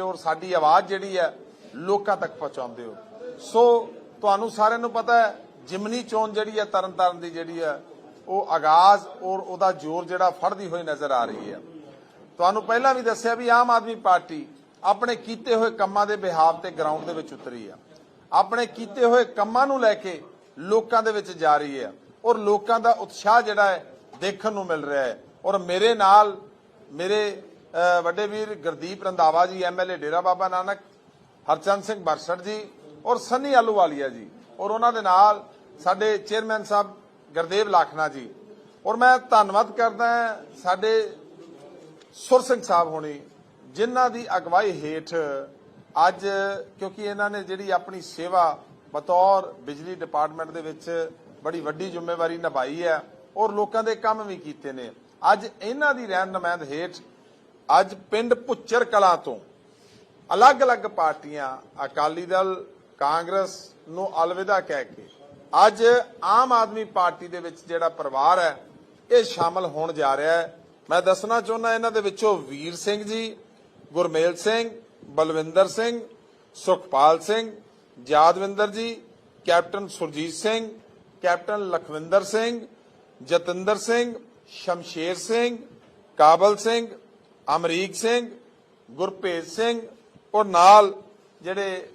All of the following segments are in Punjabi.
ਔਰ ਸਾਡੀ ਆਵਾਜ਼ ਜਿਹੜੀ ਹੈ ਲੋਕਾਂ ਤੱਕ ਪਹੁੰਚਾਉਂਦੇ ਹੋ। ਸੋ ਤੁਹਾਨੂੰ ਸਾਰਿਆਂ ਨੂੰ ਪਤਾ ਹੈ, ਜਿਮਨੀ ਚੋਣ ਜਿਹੜੀ ਹੈ ਤਰਨਤਾਰਨ ਦੀ ਜਿਹੜੀ ਹੈ, ਉਹ ਆਗਾਜ਼ ਔਰ ਉਹਦਾ ਜ਼ੋਰ ਜਿਹੜਾ ਫੜਦੀ ਹੋਈ ਨਜ਼ਰ ਆ ਰਹੀ ਹੈ। ਤੁਹਾਨੂੰ ਪਹਿਲਾਂ ਵੀ ਦੱਸਿਆ ਵੀ ਆਮ ਆਦਮੀ ਪਾਰਟੀ ਆਪਣੇ ਕੀਤੇ ਹੋਏ ਕੰਮਾਂ ਦੇ ਬਿਹਾਵ ਤੇ ਗਰਾਊਂਡ ਦੇ ਵਿੱਚ ਉਤਰੀ ਆ। ਆਪਣੇ ਕੀਤੇ ਹੋਏ ਕੰਮਾਂ ਨੂੰ ਲੈ ਕੇ ਲੋਕਾਂ ਦੇ ਵਿੱਚ ਜਾ ਰਹੀ ਹੈ ਔਰ ਲੋਕਾਂ ਦਾ ਉਤਸ਼ਾਹ ਜਿਹੜਾ ਹੈ ਦੇਖਣ ਨੂੰ ਮਿਲ ਰਿਹਾ ਹੈ। ਔਰ ਮੇਰੇ ਨਾਲ, ਮੇਰੇ ਵੱਡੇ ਵੀਰ ਗੁਰਦੀਪ ਰੰਧਾਵਾ ਜੀ ਐਮਐਲਏ ਡੇਰਾ ਬਾਬਾ ਨਾਨਕ, ਹਰਚੰਦ ਸਿੰਘ ਬਰਸੜ ਜੀ ਔਰ ਸੰਨੀ ਆਲੂਵਾਲੀਆ ਜੀ ਔਰ ਉਹਨਾਂ ਦੇ ਨਾਲ ਸਾਡੇ ਚੇਅਰਮੈਨ ਸਾਹਿਬ ਗੁਰਦੇਵ ਲਾਖਨਾ ਜੀ। ਔਰ ਮੈਂ ਧੰਨਵਾਦ ਕਰਦਾ ਸਾਡੇ ਸੁਰ ਸਿੰਘ ਸਾਹਿਬ ਹੋਣੀ, ਜਿਨ੍ਹਾਂ ਦੀ ਅਗਵਾਈ ਹੇਠ ਅੱਜ ਕਿਉਂਕਿ ਇਹਨਾਂ ਨੇ ਜਿਹੜੀ ਆਪਣੀ ਸੇਵਾ ਬਤੌਰ ਬਿਜਲੀ ਡਿਪਾਰਟਮੈਂਟ ਦੇ ਵਿੱਚ ਬੜੀ ਵੱਡੀ ਜ਼ਿੰਮੇਵਾਰੀ ਨਿਭਾਈ ਹੈ ਔਰ ਲੋਕਾਂ ਦੇ ਕੰਮ ਵੀ ਕੀਤੇ ਨੇ। ਅੱਜ ਇਹਨਾਂ ਦੀ ਰਹਿਨਮਾਇੰਦ ਹੇਠ ਅੱਜ ਪਿੰਡ ਪੁੱਚਰ ਕਲਾਂ ਤੋਂ ਅਲੱਗ-ਅਲੱਗ ਪਾਰਟੀਆਂ, ਅਕਾਲੀ ਦਲ, ਕਾਂਗਰਸ ਨੂੰ ਅਲਵਿਦਾ ਕਹਿ ਕੇ ਅੱਜ ਆਮ ਆਦਮੀ ਪਾਰਟੀ ਦੇ ਵਿੱਚ ਜਿਹੜਾ ਪਰਿਵਾਰ ਹੈ, ਇਹ ਸ਼ਾਮਲ ਹੋਣ ਜਾ ਰਿਹਾ ਹੈ। ਮੈਂ ਦੱਸਣਾ ਚਾਹੁੰਦਾ ਇਹਨਾਂ ਦੇ ਵਿੱਚੋਂ ਵੀਰ ਸਿੰਘ ਜੀ, ਗੁਰਮੇਲ ਸਿੰਘ, ਬਲਵਿੰਦਰ ਸਿੰਘ, ਸੁਖਪਾਲ ਸਿੰਘ ਯਾਦਵਿੰਦਰ ਜੀ, ਕੈਪਟਨ ਸੁਰਜੀਤ ਸਿੰਘ, ਕੈਪਟਨ ਲਖਵਿੰਦਰ ਸਿੰਘ, ਜਤਿੰਦਰ ਸਿੰਘ, ਸ਼ਮਸ਼ੇਰ ਸਿੰਘ, ਕਾਬਲ ਸਿੰਘ ਅਮਰੀਕ ਸਿੰਘ, ਗੁਰਪ੍ਰੀਤ ਸਿੰਘ ਔਰ ਨਾਲ ਜਿਹੜੇ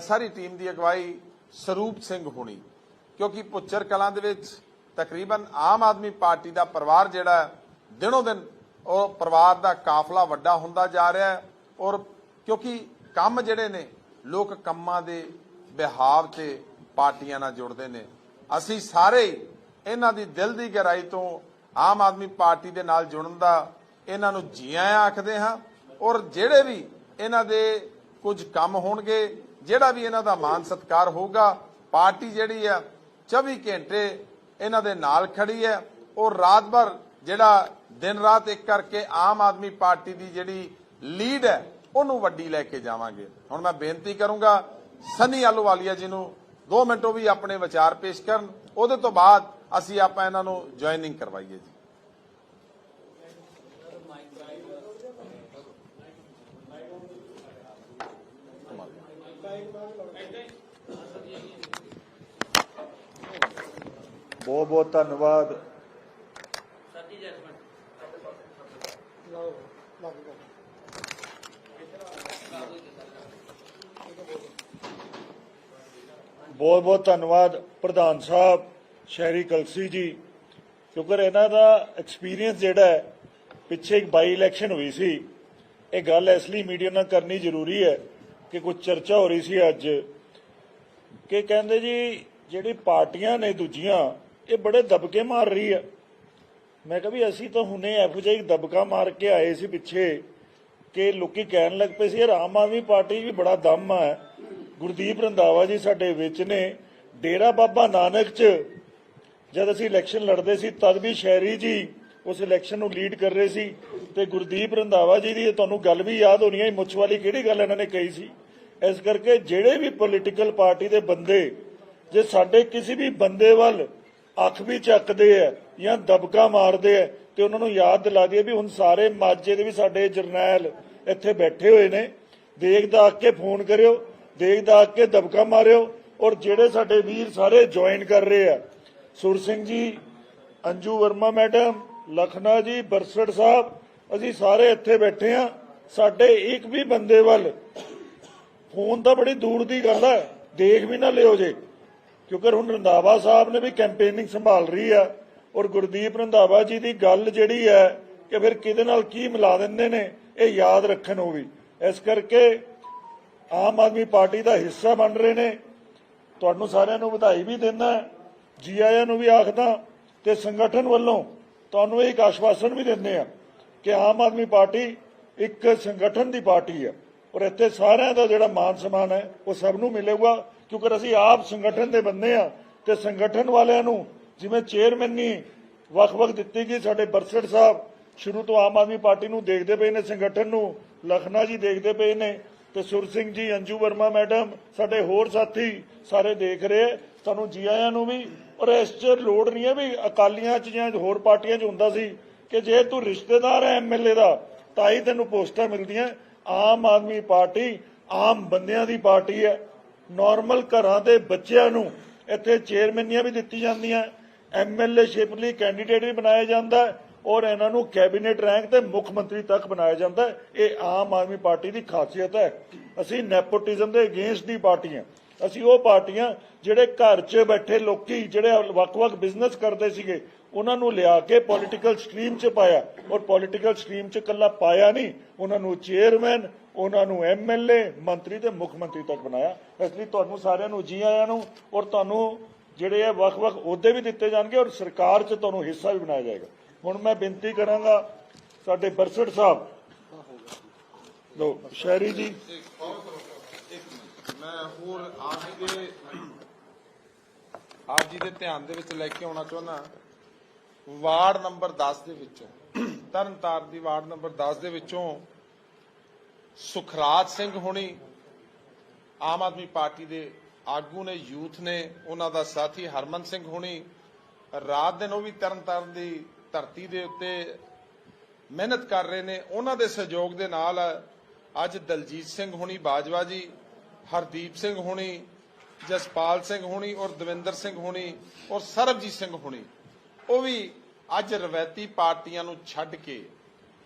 ਸਾਰੀ ਟੀਮ ਦੀ ਅਗਵਾਈ ਸਰੂਪ ਸਿੰਘ ਹੋਣੀ। ਕਿਉਂਕਿ ਪੁੱਚਰ ਕਲਾਂ ਦੇ ਵਿੱਚ ਤਕਰੀਬਨ ਆਮ ਆਦਮੀ ਪਾਰਟੀ ਦਾ ਪਰਿਵਾਰ ਜਿਹੜਾ ਦਿਨੋਂ ਦਿਨ ਉਹ ਪਰਿਵਾਰ ਦਾ ਕਾਫਲਾ ਵੱਡਾ ਹੁੰਦਾ ਜਾ ਰਿਹਾ ਹੈ ਔਰ ਕਿਉਂਕਿ ਕੰਮ ਜਿਹੜੇ ਨੇ, ਲੋਕ ਕੰਮਾਂ ਦੇ ਵਿਹਾਵ ਤੇ ਪਾਰਟੀਆਂ ਨਾਲ ਜੁੜਦੇ ਨੇ। ਅਸੀਂ ਸਾਰੇ ਹੀ ਇਹਨਾਂ ਦੀ ਦਿਲ ਦੀ ਗਹਿਰਾਈ ਤੋਂ ਆਮ ਆਦਮੀ ਪਾਰਟੀ ਦੇ ਨਾਲ ਜੁੜਨ ਦਾ ਇਹਨਾਂ ਨੂੰ ਜੀ ਆਇਆਂ ਆਖਦੇ ਹਾਂ, ਔਰ ਜਿਹੜੇ ਵੀ ਇਹਨਾਂ ਦੇ ਕੁਝ ਕੰਮ ਹੋਣਗੇ, ਜਿਹੜਾ ਵੀ ਇਹਨਾਂ ਦਾ ਮਾਨ ਸਤਕਾਰ ਹੋਊਗਾ, ਪਾਰਟੀ ਜਿਹੜੀ ਆ 24 ਘੰਟੇ ਇਹਨਾਂ ਦੇ ਨਾਲ ਖੜੀ ਹੈ, ਔਰ ਰਾਤ ਭਰ ਜਿਹੜਾ ਦਿਨ ਰਾਤ ਇੱਕ ਕਰਕੇ ਆਮ ਆਦਮੀ ਪਾਰਟੀ ਦੀ ਜਿਹੜੀ ਲੀਡ ਹੈ, ਉਹਨੂੰ ਵੱਡੀ ਲੈ ਕੇ ਜਾਵਾਂਗੇ। ਹੁਣ ਮੈਂ ਬੇਨਤੀ ਕਰੂੰਗਾ, ਸਨੀ ਆਲੂਵਾਲੀਆ ਜੀ ਨੂੰ 2 ਮਿੰਟੋਂ ਵੀ ਆਪਣੇ ਵਿਚਾਰ ਪੇਸ਼ ਕਰਨ, ਉਹਦੇ ਤੋਂ ਬਾਅਦ ਅਸੀਂ ਆਪਾਂ ਇਹਨਾਂ ਨੂੰ ਜੁਆਇਨਿੰਗ ਕਰਵਾਈਏ ਜੀ। ਬਹੁਤ ਬਹੁਤ ਧੰਨਵਾਦ। ਬਹੁਤ ਬਹੁਤ ਧੰਨਵਾਦ ਪ੍ਰਧਾਨ ਸਾਹਿਬ ਸ਼ਹਿਰੀ ਕਲਸੀ ਜੀ ਕਿਉਂਕਿ ਇਹਨਾਂ ਦਾ ਐਕਸਪੀਰੀਅੰਸ ਜਿਹੜਾ ਹੈ ਪਿੱਛੇ ਇੱਕ ਬਾਈ ਇਲੈਕਸ਼ਨ ਹੋਈ ਸੀ। ਇਹ ਗੱਲ ਇਸ ਲਈ ਮੀਡੀਆ ਨਾਲ ਕਰਨੀ ਜ਼ਰੂਰੀ ਹੈ ਕਿ ਕੁਝ ਚਰਚਾ ਹੋ ਰਹੀ ਸੀ ਅੱਜ। ਕਿ ਕਹਿੰਦੇ ਜੀ ਜਿਹੜੀ ਪਾਰਟੀਆਂ ਨੇ ਦੂਜੀਆਂ ਇਹ ਬੜੇ ਦਬਕੇ ਮਾਰ ਰਹੀ ਹੈ। ਮੈਂ ਕਿਹਾ ਵੀ ਅਸੀਂ ਤਾਂ ਹੁਣੇ ਇਹੋ ਜਿਹਾ ਦਬਕਾ ਮਾਰ ਕੇ ਆਏ ਸੀ ਪਿੱਛੇ ਕਿ ਲੋਕੀ ਕਹਿਣ ਲੱਗ ਪਏ ਸੀ, ਯਾਰ ਆਮ ਆਦਮੀ ਪਾਰਟੀ ਵੀ ਬੜਾ ਦਮ ਆ। ਗੁਰਦੀਪ ਰੰਧਾਵਾ ਜੀ ਸਾਡੇ ਵਿੱਚ ਨੇ। ਡੇਰਾ ਬਾਬਾ ਨਾਨਕ 'ਚ ਜਦ ਅਸੀਂ ਇਲੈਕਸ਼ਨ ਲੜਦੇ ਸੀ, ਤਦ ਵੀ ਸ਼ਹਿਰੀ ਜੀ ਉਸ ਇਲੈਕਸ਼ਨ ਨੂੰ ਲੀਡ ਕਰ ਰਹੇ ਸੀ ਤੇ ਗੁਰਦੀਪ ਰੰਧਾਵਾ ਜੀ ਦੀ ਤੁਹਾਨੂੰ ਗੱਲ ਵੀ ਯਾਦ ਹੋਣੀ ਹੈ ਮੁੱਛ ਵਾਲੀ ਕਿਹੜੀ ਗੱਲ ਇਹਨਾਂ ਨੇ ਕਹੀ ਸੀ? ਇਸ ਕਰਕੇ ਜਿਹੜੇ ਵੀ ਪੋਲੀਟੀਕਲ ਪਾਰਟੀ ਦੇ ਬੰਦੇ, ਜੇ ਸਾਡੇ ਕਿਸੇ ਵੀ ਬੰਦੇ ਵੱਲ ਅੱਖ ਵੀ ਚੱਕਦੇ ਆ ਜਾਂ ਦਬਕਾ ਮਾਰਦੇ ਆ ਤੇ ਉਹਨਾਂ ਨੂੰ ਯਾਦ ਦਿਲਾ ਦਈਏ ਵੀ ਹੁਣ ਸਾਰੇ ਮਾਝੇ ਦੇ ਵੀ ਸਾਡੇ ਜਰਨੈਲ ਇੱਥੇ ਬੈਠੇ ਹੋਏ ਨੇ। ਦੇਖਦਾ ਆ ਕੇ ਫੋਨ ਕਰਿਓ ਦੇਖਦਾ ਆ ਕੇ ਦਬਕਾ ਮਾਰਿਓ ਔਰ ਜਿਹੜੇ ਸਾਡੇ ਵੀਰ ਸਾਰੇ ਜੁਆਇਨ ਕਰ ਰਹੇ ਆ। ਸੁਰ ਸਿੰਘ ਜੀ, ਅੰਜੂ ਵਰਮਾ ਮੈਡਮ, ਲਖਨਾ ਜੀ, ਬਰਸੜ ਸਾਹਿਬ, ਅਸੀਂ ਸਾਰੇ ਇੱਥੇ ਬੈਠੇ ਆ। ਸਾਡੇ ਇੱਕ ਵੀ ਬੰਦੇ ਵੱਲ ਫੋਨ ਤਾਂ ਬੜੀ ਦੂਰ ਦੀ ਗੱਲ ਹੈ ਦੇਖ ਵੀ ਨਾ ਲਿਓ ਜੇ। ਕਿਉਂਕਿ ਹੁਣ ਰੰਧਾਵਾ ਸਾਹਿਬ ਨੇ ਵੀ ਕੈਂਪੇਨਿੰਗ ਸੰਭਾਲ ਰਹੀ ਆ ਔਰ ਗੁਰਦੀਪ ਰੰਧਾਵਾ ਜੀ ਦੀ ਗੱਲ ਜਿਹੜੀ ਹੈ ਕਿ ਫਿਰ ਕਿਹਦੇ ਨਾਲ ਕੀ ਮਿਲਾ ਦਿੰਦੇ ਨੇ, ਇਹ ਯਾਦ ਰੱਖਣ ਉਹ ਵੀ। ਇਸ ਕਰਕੇ ਆਮ ਆਦਮੀ ਪਾਰਟੀ ਦਾ ਹਿੱਸਾ ਬਣ ਰਹੇ ਨੇ। ਤੁਹਾਨੂੰ ਸਾਰਿਆਂ ਨੂੰ ਵਧਾਈ ਵੀ ਦਿੰਦਾ ਜੀ ਆਇਆਂ ਨੂੰ ਵੀ ਆਖਦਾ ਤੇ ਸੰਗਠਨ ਵੱਲੋਂ ਤੁਹਾਨੂੰ ਇੱਕ ਆਸ਼ਵਾਸਨ ਵੀ ਦਿੰਦੇ ਆ ਕਿ ਆਮ ਆਦਮੀ ਪਾਰਟੀ ਇੱਕ ਸੰਗਠਨ ਦੀ ਪਾਰਟੀ ਹੈ ਔਰ ਇੱਥੇ ਸਾਰਿਆਂ ਦਾ ਜਿਹੜਾ ਮਾਨ ਸਨਮਾਨ ਹੈ ਉਹ ਸਭ ਨੂੰ ਮਿਲੇਗਾ। ਕਿਉਂਕਿ ਅਸੀਂ ਆਪ ਸੰਗਠਨ ਦੇ ਬੰਦੇ ਆ ਤੇ ਸੰਗਠਨ ਵਾਲਿਆਂ ਨੂੰ ਜਿਵੇਂ ਚੇਅਰਮੈਨੀ ਵੱਖ ਵੱਖ ਦਿੱਤੀ ਗਈ, ਸਾਡੇ ਬਰਸੜ ਸਾਹਿਬ, ਸ਼ੁਰੂ ਤੋਂ ਆਮ ਆਦਮੀ ਪਾਰਟੀ ਨੂੰ ਦੇਖਦੇ ਪਏ ਨੇ, ਸੰਗਠਨ ਨੂੰ, ਲਖਨਾ ਜੀ ਦੇਖਦੇ ਪਏ ਨੇ ਤੇ ਸੁਰ ਸਿੰਘ ਜੀ, ਅੰਜੂ ਵਰਮਾ ਮੈਡਮ, ਸਾਡੇ ਹੋਰ ਸਾਥੀ ਸਾਰੇ ਦੇਖ ਰਹੇ ਆ। ਤੁਹਾਨੂੰ ਜੀ ਆਇਆਂ ਨੂੰ ਵੀ ਔਰ ਇਸ 'ਚ ਲੋੜ ਨਹੀਂ ਹੈ ਵੀ ਅਕਾਲੀਆਂ 'ਚ ਜਾਂ ਹੋਰ ਪਾਰਟੀਆਂ 'ਚ ਹੁੰਦਾ ਸੀ ਕਿ ਜੇ ਤੂੰ ਰਿਸ਼ਤੇਦਾਰ ਹੈ ਐਮਐਲਏ ਦਾ, ਤਾਂ ਹੀ ਤੈਨੂੰ ਪੋਸਟਾਂ ਮਿਲਦੀਆਂ ਆਮ ਆਦਮੀ ਪਾਰਟੀ ਆਮ ਬੰਦਿਆਂ ਦੀ ਪਾਰਟੀ ਹੈ ਨਾਰਮਲ ਘਰਾਂ ਦੇ ਬੱਚਿਆਂ ਨੂੰ ਇੱਥੇ ਚੇਅਰਮੈਨੀਆਂ ਵੀ ਦਿੱਤੀ ਜਾਂਦੀਆਂ ਐਮਐਲਏ ਸ਼ਿਪ ਲਈ ਕੈਂਡੀਡੇਟ ਵੀ ਬਣਾਇਆ ਜਾਂਦਾ, ਔਰ ਇਹਨਾਂ ਨੂੰ ਕੈਬਨਿਟ ਰੈਂਕ ਤੇ ਮੁੱਖ ਮੰਤਰੀ ਤੱਕ ਬਣਾਇਆ ਜਾਂਦਾ। ਇਹ ਆਮ ਆਦਮੀ ਪਾਰਟੀ ਦੀ ਖਾਸੀਅਤ ਹੈ। ਅਸੀਂ ਨੈਪੋਟਿਜ਼ਮ ਦੇ ਅਗੇਂਸਟ ਦੀ ਪਾਰਟੀ ਹਾਂ। ਅਸੀਂ ਉਹ ਪਾਰਟੀਆਂ ਜਿਹੜੇ ਘਰ 'ਚ ਬੈਠੇ ਲੋਕੀ, ਜਿਹੜੇ ਵੱਖ-ਵੱਖ ਬਿਜ਼ਨਸ ਕਰਦੇ ਸੀਗੇ ਉਹਨਾਂ ਨੂੰ ਲਿਆ ਕੇ ਪੋਲਿਟੀਕਲ ਸਟਰੀਮ 'ਚ ਪਾਇਆ। ਔਰ ਪੋਲੀਟੀਕਲ ਸਟਰੀਮ 'ਚ ਕੱਲਾ ਪਾਇਆ ਨਹੀਂ। ਉਹਨਾਂ ਨੂੰ ਚੇਅਰਮੈਨ ਉਹਨਾਂ ਨੂੰ ਐਮਐਲਏ ਮੰਤਰੀ ਤੇ ਮੁੱਖ ਮੰਤਰੀ ਤੱਕ ਬਣਾਇਆ। ਇਸ ਲਈ ਤੁਹਾਨੂੰ ਸਾਰਿਆਂ ਨੂੰ, ਜੀ ਆਇਆਂ ਨੂੰ ਔਰ ਤੁਹਾਨੂੰ ਜਿਹੜੇ ਇਹ ਵੱਖ-ਵੱਖ ਅਹੁਦੇ ਵੀ ਦਿੱਤੇ ਜਾਣਗੇ ਔਰ ਸਰਕਾਰ 'ਚ ਤੁਹਾਨੂੰ ਹਿੱਸਾ ਵੀ ਬਣਾਇਆ ਜਾਏਗਾ। ਹੁਣ ਮੈਂ ਬੇਨਤੀ ਕਰਾਂਗਾ ਸਾਡੇ ਬਰਸੜ ਸਾਹਿਬ। ਲੋ ਸ਼ਹਿਰੀ ਜੀ। ਮੈਂ ਹੋਰ ਆਪ ਜੀ ਦੇ ਆਪ ਜੀ ਦੇ ਧਿਆਨ ਦੇ ਵਿੱਚ ਲੈ ਕੇ ਆਉਣਾ ਚਾਹੁੰਦਾ। ਵਾਰਡ ਨੰਬਰ 10 ਦੇ ਵਿੱਚੋਂ, ਤਰਨਤਾਰਨ ਦੀ ਵਾਰਡ ਨੰਬਰ 10 ਦੇ ਵਿੱਚੋਂ ਸੁਖਰਾਜ ਸਿੰਘ ਹੁਣੀ ਆਮ ਆਦਮੀ ਪਾਰਟੀ ਦੇ ਆਗੂ ਨੇ, ਯੂਥ ਨੇ, ਉਹਨਾਂ ਦਾ ਸਾਥੀ ਹਰਮਨ ਸਿੰਘ ਹੁਣੀ, ਰਾਤ ਦਿਨ ਉਹ ਵੀ ਤਰਨਤਾਰਨ ਦੀ ਧਰਤੀ ਦੇ ਉੱਤੇ ਮਿਹਨਤ ਕਰ ਰਹੇ ਨੇ। ਉਹਨਾਂ ਦੇ ਸਹਿਯੋਗ ਦੇ ਨਾਲ ਅੱਜ ਦਲਜੀਤ ਸਿੰਘ ਹੁਣੀ, ਬਾਜਵਾ ਜੀ, ਹਰਦੀਪ ਸਿੰਘ ਹੁਣੀ, ਜਸਪਾਲ ਸਿੰਘ ਹੁਣੀ ਔਰ ਦਵਿੰਦਰ ਸਿੰਘ ਹੁਣੀ ਔਰ ਸਰਬਜੀਤ ਸਿੰਘ ਹੁਣੀ ਉਹ ਵੀ ਅੱਜ ਰਵਾਇਤੀ ਪਾਰਟੀਆਂ ਨੂੰ ਛੱਡ ਕੇ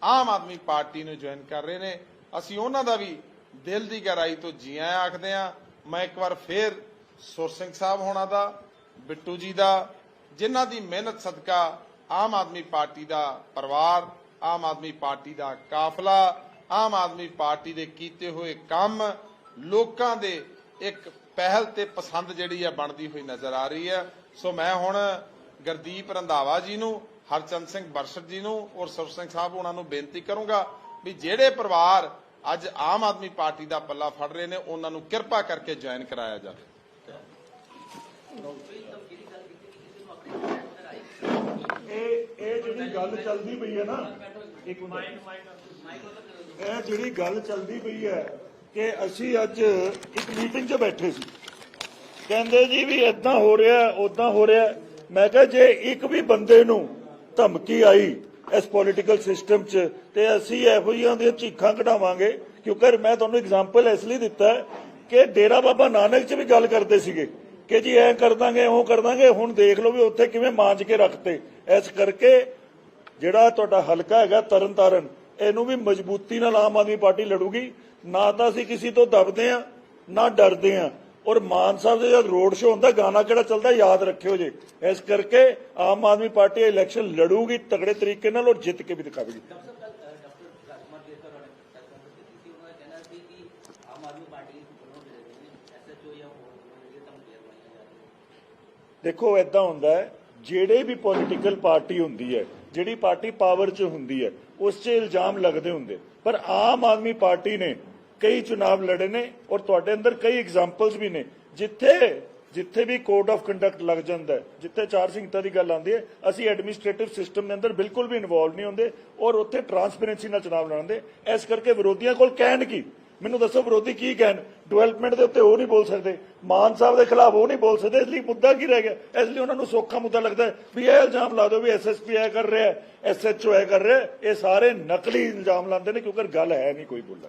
ਆਮ ਆਦਮੀ ਪਾਰਟੀ ਨੂੰ ਜੁਆਇਨ ਕਰ ਰਹੇ ਨੇ। ਅਸੀਂ ਉਹਨਾਂ ਦਾ ਵੀ ਦਿਲ ਦੀ ਗਹਿਰਾਈ ਤੋਂ ਜੀ ਆਇਆਂ ਆਖਦੇ ਆ ਮੈਂ ਇੱਕ ਵਾਰ ਫੇਰ ਸੁਰ ਸਿੰਘ ਸਾਹਿਬ ਹੋਣਾ ਦਾ, ਬਿੱਟੂ ਜੀ ਦਾ, ਜਿਨ੍ਹਾਂ ਦੀ ਮਿਹਨਤ ਸਦਕਾ ਆਮ ਆਦਮੀ ਪਾਰਟੀ ਦਾ ਪਰਿਵਾਰ, ਆਮ ਆਦਮੀ ਪਾਰਟੀ ਦਾ ਕਾਫਲਾ, ਆਮ ਆਦਮੀ ਪਾਰਟੀ ਦੇ ਕੀਤੇ ਹੋਏ ਕੰਮ ਲੋਕਾਂ ਦੇ ਇੱਕ ਪਹਿਲ ਤੇ ਪਸੰਦ ਜਿਹੜੀ ਆ ਬਣਦੀ ਹੋਈ ਨਜ਼ਰ ਆ ਰਹੀ ਹੈ ਸੋ ਮੈਂ ਹੁਣ ਗੁਰਦੀਪ ਰੰਧਾਵਾ ਜੀ ਨੂੰ, ਹਰਚੰਦ ਸਿੰਘ ਬਰਸ਼ਟ ਜੀ ਨੂੰ ਔਰ ਸੁਰ ਸਿੰਘ ਸਾਹਿਬ ਉਹਨਾਂ ਨੂੰ ਬੇਨਤੀ ਕਰੂੰਗਾ ਵੀ ਜਿਹੜੇ ਪਰਿਵਾਰ ਅੱਜ ਆਮ ਆਦਮੀ ਪਾਰਟੀ ਦਾ ਪੱਲਾ ਫੜ ਰਹੇ ਨੇ, ਉਹਨਾਂ ਨੂੰ ਕਿਰਪਾ ਕਰਕੇ ਜੁਆਇਨ ਕਰਾਇਆ ਜਾਵੇ। ਇਹ ਇਹ ਜਿਹੜੀ ਗੱਲ ਚੱਲਦੀ ਪਈ ਹੈ ਨਾ, ਇੱਕ ਮਿੰਟ। ਇਹ ਜਿਹੜੀ ਗੱਲ ਚੱਲਦੀ ਪਈ ਹੈ ਕਿ ਅਸੀਂ ਅੱਜ ਇੱਕ ਮੀਟਿੰਗ 'ਚ ਬੈਠੇ ਸੀ। ਕਹਿੰਦੇ ਜੀ ਵੀ ਇਦਾਂ ਹੋ ਰਿਹਾ ਉਦਾਂ ਹੋ ਰਿਹਾ। ਮੈਂ ਕਿਹਾ ਜੇ ਇੱਕ ਵੀ ਬੰਦੇ ਨੂੰ ਧਮਕੀ ਆਈ ਇਸ ਪੋਲੀਟੀਕਲ ਸਿਸਟਮ 'ਚ, ਤੇ ਅਸੀਂ ਇਹੋ ਜਿਹੀਆਂ ਦੀਆਂ ਚੀਖਾਂ ਕਢਾਵਾਂਗੇ, ਕਿਉਂਕਿ ਮੈਂ ਤੁਹਾਨੂੰ ਐਗਜ਼ਾਮਪਲ ਇਸ ਲਈ ਦਿੱਤਾ ਕਿ ਡੇਰਾ ਬਾਬਾ ਨਾਨਕ 'ਚ ਵੀ ਗੱਲ ਕਰਦੇ ਸੀਗੇ ਕਿ ਜੀ ਐ ਕਰ ਦਾਂਗੇ, ਉਹ ਕਰ ਦਾਂਗੇ, ਹੁਣ ਦੇਖ ਲਓ ਵੀ ਉੱਥੇ ਕਿਵੇਂ ਮਾਂਜ ਕੇ ਰੱਖਤੇ। ਇਸ ਕਰਕੇ ਜਿਹੜਾ ਤੁਹਾਡਾ ਹਲਕਾ ਹੈਗਾ ਤਰਨਤਾਰਨ, ਇਹਨੂੰ ਵੀ ਮਜ਼ਬੂਤੀ ਨਾਲ ਆਮ ਆਦਮੀ ਪਾਰਟੀ ਲੜੂਗੀ। ਨਾ ਤਾਂ ਅਸੀਂ ਕਿਸੇ ਤੋਂ ਦਬਦੇ ਆ ਨਾ ਡਰਦੇ ਆ ਔਰ ਮਾਨ ਸਾਹਿਬ ਦੇ ਜਦ ਰੋਡ ਸ਼ੋ ਹੁੰਦਾ ਗਾਣਾ ਕਿਹੜਾ ਚੱਲਦਾ ਯਾਦ ਰੱਖਿਓ ਜੇ। ਇਸ ਕਰਕੇ ਆਮ ਆਦਮੀ ਪਾਰਟੀ ਇਲੈਕਸ਼ਨ ਲੜੂਗੀ ਤਗੜੇ ਤਰੀਕੇ ਨਾਲ ਔਰ ਜਿੱਤ ਕੇ ਵੀ ਦਿਖਾਵੇਗੀ। ਦੇਖੋ ਐਦਾਂ ਹੁੰਦਾ ਹੈ ਜਿਹੜੇ ਵੀ ਪੋਲੀਟੀਕਲ ਪਾਰਟੀ ਹੁੰਦੀ ਹੈ ਜਿਹੜੀ ਪਾਰਟੀ ਪਾਵਰ 'ਚ ਹੁੰਦੀ ਹੈ ਉਸ 'ਚ ਇਲਜ਼ਾਮ ਲੱਗਦੇ ਹੁੰਦੇ। ਪਰ ਆਮ ਆਦਮੀ ਪਾਰਟੀ ਨੇ ਕਈ ਚੁਣਾਵ ਲੜੇ ਨੇ ਔਰ ਤੁਹਾਡੇ ਅੰਦਰ ਕਈ ਐਗਜ਼ਾਮਪਲਸ ਵੀ ਨੇ। ਜਿੱਥੇ ਜਿੱਥੇ ਵੀ ਕੋਡ ਆਫ ਕੰਡਕਟ ਲੱਗ ਜਾਂਦਾ ਹੈ, ਜਿੱਥੇ ਚਾਰ ਸਿੰਘਤਾ ਦੀ ਗੱਲ ਆਉਂਦੀ ਹੈ, ਅਸੀਂ ਐਡਮਿਨਿਸਟ੍ਰੇਟਿਵ ਸਿਸਟਮ ਦੇ ਅੰਦਰ ਬਿਲਕੁਲ ਵੀ ਇਨਵੋਲਵ ਨਹੀਂ ਹੁੰਦੇ ਔਰ ਉੱਥੇ ਟਰਾਂਸਪੇਰੈਂਸੀ ਨਾਲ ਚੁਣਾਵ ਲੜਦੇ ਇਸ ਕਰਕੇ ਵਿਰੋਧੀਆਂ ਕੋਲ ਕਹਿਣ ਕੀ? ਮੈਨੂੰ ਦੱਸੋ ਵਿਰੋਧੀ ਕੀ ਕਹਿਣ? ਡਿਵੈਲਪਮੈਂਟ ਦੇ ਉੱਤੇ ਉਹ ਨਹੀਂ ਬੋਲ ਸਕਦੇ। ਮਾਨ ਸਾਹਿਬ ਦੇ ਖਿਲਾਫ ਉਹ ਨਹੀਂ ਬੋਲ ਸਕਦੇ, ਇਸ ਲਈ ਮੁੱਦਾ ਕੀ ਰਹਿ ਗਿਆ? ਇਸ ਲਈ ਉਹਨਾਂ ਨੂੰ ਸੌਖਾ ਮੁੱਦਾ ਲੱਗਦਾ ਹੈ ਵੀ ਇਹ ਇਲਜ਼ਾਮ ਲਾ ਦਿਓ ਵੀ ਐਸਐਸਪੀ ਐ ਕਰ ਰਿਹਾ ਐਸਐਚਓ ਐ ਕਰ ਰਿਹਾ ਇਹ ਸਾਰੇ ਨਕਲੀ ਇਲਜ਼ਾਮ ਲਾਉਂਦੇ ਨੇ ਕਿਉਂਕਿ ਗੱਲ ਹੈ ਨਹੀਂ ਕੋਈ ਬੋਲਣ।